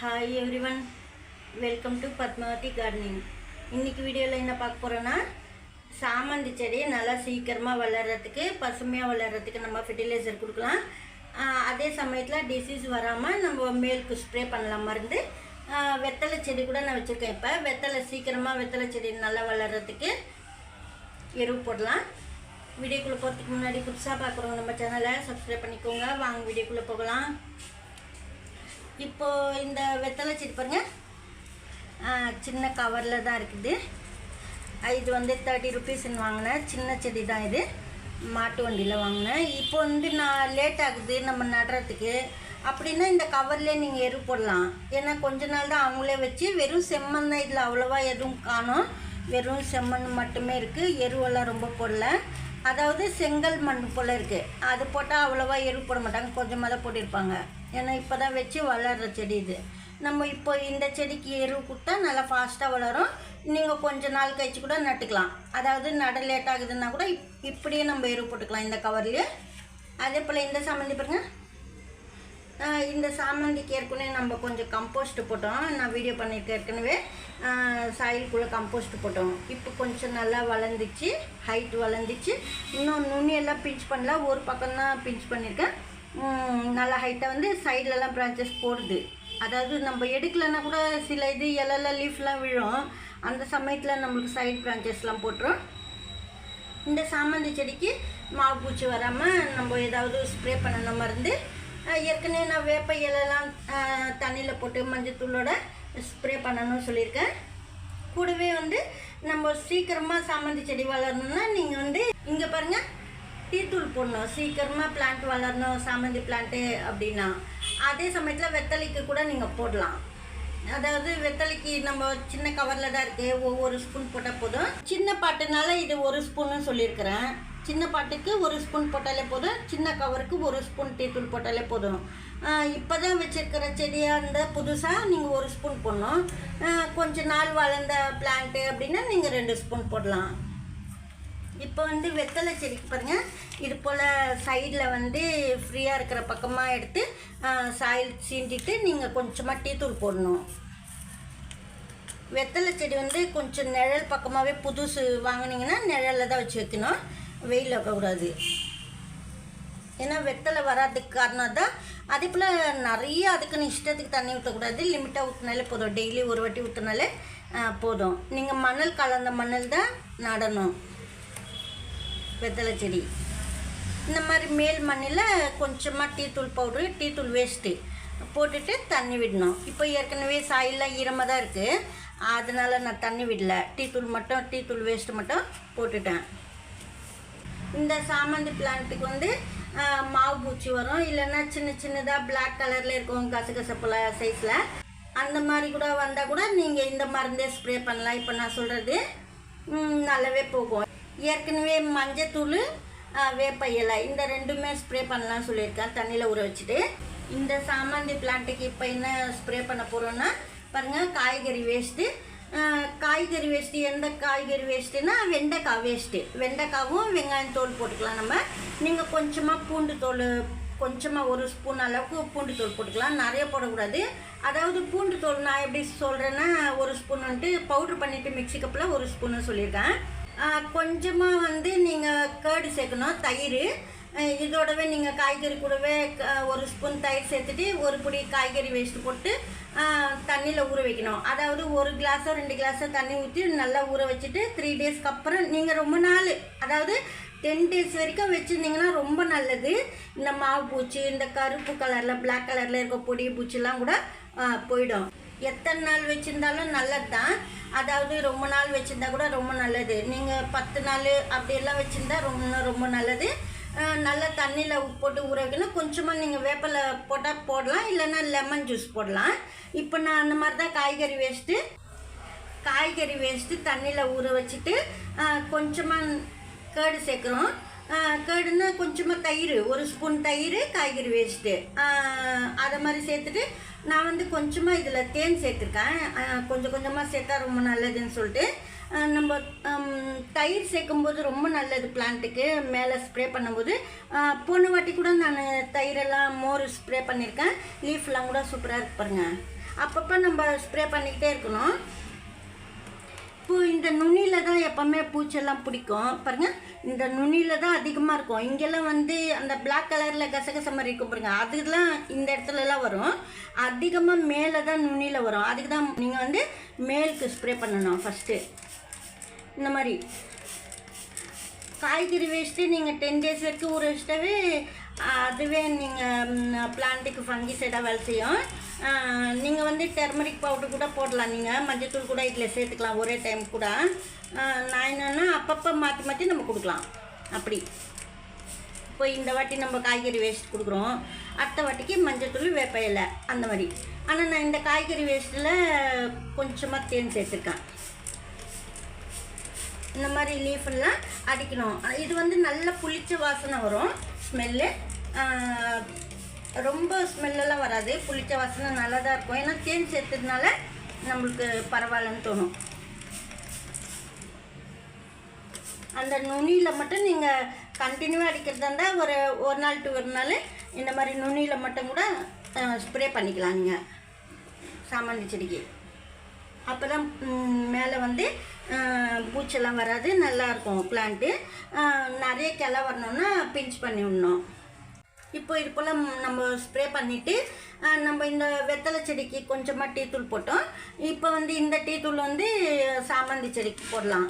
Hi everyone welcome to Padmavathi gardening இன்னைக்கு வீடியோவில் என்ன பார்க்க போகிறோன்னா சாமந்தி செடி நல்லா சீக்கிரமாக வளர்கிறதுக்கு பசுமையாக வளர்கிறதுக்கு நம்ம ஃபெர்டிலைசர் கொடுக்கலாம். அதே சமயத்தில் டிசீஸ் வராமல் நம்ம மேலுக்கு ஸ்ப்ரே பண்ணலாம். மருந்து வெத்தலை செடி கூட நான் வச்சுருக்கேன் இப்போ. வெத்தலை சீக்கிரமாக வெத்தலை செடி நல்லா வளர்கிறதுக்கு எருவு போடலாம். வீடியோக்குள்ளே போகிறதுக்கு முன்னாடி புதுசாக பார்க்குறவங்க நம்ம சேனலை சப்ஸ்கிரைப் பண்ணிக்கோங்க. வாங்க வீடியோக்குள்ளே போகலாம். இப்போ இந்த வெத்தலை செடி பாருங்கள் சின்ன கவரில் தான் இருக்குது. இது வந்து தேர்ட்டி ருபீஸ்ன்னு வாங்கினேன். சின்ன செடி தான் இது. மாட்டு வண்டியில் வாங்கினேன். இப்போ வந்து நான் லேட் ஆகுது நம்ம நடுறதுக்கு. அப்படின்னா இந்த கவர்லேயே நீங்கள் எரு போடலாம். ஏன்னா கொஞ்ச நாள் தான் அவங்களே வச்சு வெறும் செம்மண் தான் இதில் அவ்வளோவா எதுவும் காணும். வெறும் செம்மண் மட்டுமே இருக்குது எருவெல்லாம் ரொம்ப போடல. அதாவது செங்கல் மண் போல் இருக்குது அது போட்டால் அவ்வளோவா எரு போட மாட்டாங்க. கொஞ்சமாக தான் போட்டிருப்பாங்க. ஏன்னா இப்போ தான் வச்சு வளர்கிற செடி இது. நம்ம இப்போ இந்த செடிக்கு எரு கொடுத்தா நல்லா ஃபாஸ்ட்டாக வளரும். நீங்கள் கொஞ்ச நாள் கழிச்சு கூட நட்டுக்கலாம். அதாவது நட லேட் ஆகுதுன்னா கூட இப் இப்படியே நம்ம எரு போட்டுக்கலாம் இந்த கவர்லேயே அதே போல் இந்த சாமந்தி பாருங்க. இந்த சாமந்திக்கு ஏற்கனவே நம்ம கொஞ்சம் கம்போஸ்ட் போட்டோம். நான் வீடியோ பண்ணியிருக்கேன் ஏற்கனவே. சாயிலுக்குள்ளே கம்போஸ்ட் போட்டோம். இப்போ கொஞ்சம் நல்லா வளர்ந்துச்சு. ஹைட் வளர்ந்துச்சு. இன்னும் நுண்ணியெல்லாம் பிஞ்ச் பண்ணல. ஒரு பக்கம் தான் பிஞ்ச் பண்ணியிருக்கேன். நல்லா ஹைட்டாக வந்து சைட்லலாம் பிரான்ச்சஸ் போடுது. அதாவது நம்ம எடுக்கலைன்னா கூட சில இது இலைல லீஃப்லாம் விழும். அந்த சமயத்தில் நம்மளுக்கு சைட் பிரான்ச்சஸ்லாம் போட்டுரும். இந்த சாமந்தி செடிக்கு மாவு பூச்சி வராமல் நம்ம ஏதாவது ஸ்ப்ரே பண்ணணும் மருந்து. ஏற்கனவே நான் வேப்ப இலைலாம் தண்ணியில் போட்டு மஞ்சத்தூளோட ஸ்ப்ரே பண்ணணும்னு சொல்லியிருக்கேன். கூடவே வந்து நம்ம சீக்கிரமாக சாமந்தி செடி வளரணும்னா நீங்கள் வந்து இங்கே பாருங்கள் டீத்தூள் போடணும். சீக்கிரமாக பிளான்ட் வளரணும் சாமந்தி பிளான்ட்டு அப்படின்னா. அதே சமயத்தில் வெத்தலைக்கு கூட நீங்கள் போடலாம். அதாவது வெத்தலைக்கு நம்ம சின்ன கவரில் தான் இருக்குது ஒவ்வொரு ஸ்பூன் போட்டால் போதும். சின்ன பாட்டுனால இது ஒரு ஸ்பூன்னு சொல்லியிருக்கிறேன். சின்ன பாட்டுக்கு ஒரு ஸ்பூன் போட்டாலே போதும். சின்ன கவருக்கு ஒரு ஸ்பூன் டீத்தூள் போட்டாலே போதும். இப்போ தான் வச்சுருக்கிற செடியாக இருந்தால் புதுசாக நீங்கள் ஒரு ஸ்பூன் போடணும். கொஞ்சம் நாள் வளர்ந்த பிளான்ட்டு அப்படின்னா நீங்கள் ரெண்டு ஸ்பூன் போடலாம். இப்போ வந்து வெத்தலை செடிக்கு பாருங்கள் இது போல் சைடில் வந்து ஃப்ரீயாக இருக்கிற பக்கமாக எடுத்து சாயில் சீண்டிட்டு நீங்கள் கொஞ்சமாக டீத்தூள் போடணும். வெத்தலை செடி வந்து கொஞ்சம் நிழல் பக்கமாகவே புதுசு வாங்கினீங்கன்னா நிழலில் தான் வச்சு வைக்கணும். வெயிலில் வைக்கக்கூடாது ஏன்னா வெத்தலை வராதுக்கு காரணம் தான். அதே போல் நிறைய அதுக்குன்னு இஷ்டத்துக்கு தண்ணி ஊற்றக்கூடாது லிமிட்டாக ஊற்றினாலே போதும். டெய்லி ஒரு வாட்டி ஊற்றினாலே போதும். நீங்கள் மணல் கலந்த மணல் தான் நடணும். வெத்தலை செடி. இந்த மாதிரி மேல் மண்ணில் கொஞ்சமாக டீத்தூள் பவுட்ரு டீத்தூள் வேஸ்ட்டு போட்டுட்டு தண்ணி விடணும். இப்போ ஏற்கனவே சாயிலாம் ஈரமாக தான் இருக்குது அதனால் நான் தண்ணி விடல. டீத்தூள் மட்டும் டீத்தூள் வேஸ்ட்டு மட்டும் போட்டுட்டேன். இந்த சாமந்தி பிளான்ட்டுக்கு வந்து மாவு பூச்சி வரும். இல்லைன்னா சின்ன சின்னதாக பிளாக் கலரில் இருக்கும் கசகசப்புல சைஸில் அந்த மாதிரி கூட வந்தால் கூட நீங்கள் இந்த மருந்தே ஸ்ப்ரே பண்ணலாம். இப்போ நான் சொல்கிறது நல்லாவே போகும். ஏற்கனவே மஞ்சத்தூள் வேப்ப இலை இந்த ரெண்டுமே ஸ்ப்ரே பண்ணலாம் சொல்லியிருக்கேன் தண்ணியில் ஊற வச்சுட்டு. இந்த சாமந்தி பிளான்ட்டுக்கு இப்போ என்ன ஸ்ப்ரே பண்ண போகிறோன்னா பாருங்கள் காய்கறி வேஸ்ட்டு காய்கறி வேஸ்ட்டு எந்த காய்கறி வேஸ்ட்டுனா வெண்டைக்காய் வேஸ்ட்டு வெண்டைக்காவும் வெங்காயம் தோல் போட்டுக்கலாம் நம்ம. நீங்கள் கொஞ்சமாக பூண்டு தோல் கொஞ்சமாக ஒரு ஸ்பூன் அளவுக்கு பூண்டு தோல் போட்டுக்கலாம். நிறைய போடக்கூடாது. அதாவது பூண்டு தோல் நான் எப்படி சொல்கிறேன்னா ஒரு ஸ்பூன் வந்துட்டு பவுட்ரு பண்ணிவிட்டு மிக்சி கப்பில் ஒரு ஸ்பூன்னு சொல்லியிருக்கேன். கொஞ்சமாக வந்து நீங்கள் கேர்டு சேர்க்கணும் தயிர். இதோடவே நீங்கள் காய்கறி கூடவே ஒரு ஸ்பூன் தயிர் சேர்த்துட்டு ஒரு பொடி காய்கறி வேஸ்ட்டு போட்டு தண்ணியில் ஊற வைக்கணும். அதாவது ஒரு கிளாஸோ ரெண்டு கிளாஸோ தண்ணி ஊற்றி நல்லா ஊற வச்சுட்டு த்ரீ டேஸ்க்கு அப்புறம் நீங்கள் ரொம்ப நாள் அதாவது டென் டேஸ் வரைக்கும் வச்சுருந்தீங்கன்னா ரொம்ப நல்லது. இந்த மாவு பூச்சி இந்த கருப்பு கலரில் பிளாக் கலரில் இருக்க பொடி பூச்சிலாம் கூட போயிடும். எத்தனை நாள் வச்சுருந்தாலும் நல்லது தான் அதாவது ரொம்ப நாள் வச்சுருந்தா கூட ரொம்ப நல்லது. நீங்கள் பத்து நாள் அப்படியெல்லாம் வச்சுருந்தா ரொம்ப ரொம்ப நல்லது. நல்லா தண்ணியில் போட்டு ஊற வைக்கணும். கொஞ்சமாக நீங்கள் வேப்பிலை போட்டால் போடலாம் இல்லைன்னா லெமன் ஜூஸ் போடலாம். இப்போ நான் அந்த மாதிரி தான் காய்கறி வேஸ்ட்டு காய்கறி வேஸ்ட்டு தண்ணியில் ஊற வச்சுட்டு கொஞ்சமாக கேடு சேர்க்குறோம். கேடுன்னா கொஞ்சமாக தயிர் ஒரு ஸ்பூன் தயிர் காய்கறி வேஸ்ட்டு அதை மாதிரி சேர்த்துட்டு நான் வந்து கொஞ்சமாக இதில் தேன் சேர்த்துருக்கேன். கொஞ்சம் கொஞ்சமாக சேர்த்தா ரொம்ப நல்லதுன்னு சொல்லிட்டு நம்ம தயிர் சேர்க்கும்போது ரொம்ப நல்லது பிளான்ட்டுக்கு மேலே ஸ்ப்ரே பண்ணும்போது போன வாட்டி கூட நான் தயிரெல்லாம் மோர் ஸ்ப்ரே பண்ணியிருக்கேன் லீஃப்லாம் கூட சூப்பராக இருக்கு அப்பப்போ நம்ம ஸ்ப்ரே பண்ணிக்கிட்டே இருக்கணும். பூ இந்த நுனியில் தான் எப்போவுமே பூச்செல்லாம் பிடிக்கும். பாருங்கள் இந்த நுனியில் தான் அதிகமாக இருக்கும். இங்கெல்லாம் வந்து அந்த பிளாக் கலரில் கசகச மாதிரி இருக்கும் பாருங்கள் அதுக்கெல்லாம் இந்த இடத்துலலாம் வரும். அதிகமாக மேலே தான் நுனியில் வரும். அதுக்கு தான் நீங்கள் வந்து மேலுக்கு ஸ்ப்ரே பண்ணணும் ஃபஸ்ட்டு இந்த மாதிரி. காய்கறி வேஸ்ட்டு நீங்கள் டென் டேஸ் வரைக்கும் ஊற வச்சிட்டாவே அதுவே நீங்கள் பிளான்ட்டுக்கு ஃபங்கிசைடாக வேலை செய்யும். நீங்கள் வந்து டெர்மரிக் பவுடர் கூட போடலாம் நீங்கள் மஞ்சத்தூள் கூட இதில் சேர்த்துக்கலாம் ஒரே டைம் கூட. நான் என்னென்னா அப்பப்போ மாற்றி மாற்றி நம்ம கொடுக்கலாம். அப்படி. இப்போ இந்த வாட்டி நம்ம காய்கறி வேஸ்ட் கொடுக்குறோம். அடுத்த வாட்டிக்கு மஞ்சத்தூள் வேப்ப இலை அந்த மாதிரி. ஆனால் நான் இந்த காய்கறி வேஸ்ட்டில் கொஞ்சமாக தேன் சேர்த்துருக்கேன். இந்த மாதிரி லீஃபெல்லாம் அடிக்கணும். இது வந்து நல்ல புளிச்ச வாசனை வரும் ஸ்மெல்லு ரொம்ப ஸ்மெல்லெல்லாம் வராது. புளிச்ச வாசனை நல்லா தான் இருக்கும். ஏன்னா தேன் சேர்த்ததுனால நம்மளுக்கு பரவாயில்லன்னு தோணும். அந்த நுனியில் மட்டும் நீங்கள் கண்டினியூவாக அடிக்கிறதா இருந்தால் ஒரு ஒரு நாள் டு ஒரு நாள் இந்த மாதிரி நுனியில் மட்டும் கூட ஸ்ப்ரே பண்ணிக்கலாம் நீங்கள் சாமந்தி செடிக்கு. அப்போ தான் மேலே வந்து பூச்செல்லாம் வராது நல்லாயிருக்கும் பிளான்ட்டு நிறைய கிளை வரணும்னா பிஞ்ச் பண்ணி விடணும். இப்போ இது போல் நம்ம ஸ்ப்ரே பண்ணிவிட்டு நம்ம இந்த வெத்தலை செடிக்கு கொஞ்சமாக டீ தூள் போட்டோம். இப்போ வந்து இந்த டீ தூள் வந்து சாமந்தி செடிக்கு போடலாம்.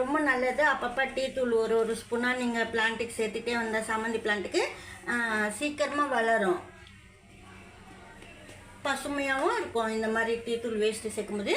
ரொம்ப நல்லது. அப்பப்போ டீ தூள் ஒரு ஒரு ஸ்பூனாக நீங்கள் பிளான்ட்டுக்கு சேர்த்துட்டே வந்த சாமந்தி பிளான்ட்டுக்கு சீக்கிரமாக வளரும். பசுமையாகவும் இருக்கும். இந்த மாதிரி டீ தூள் வேஸ்ட்டு சேர்க்கும்போது.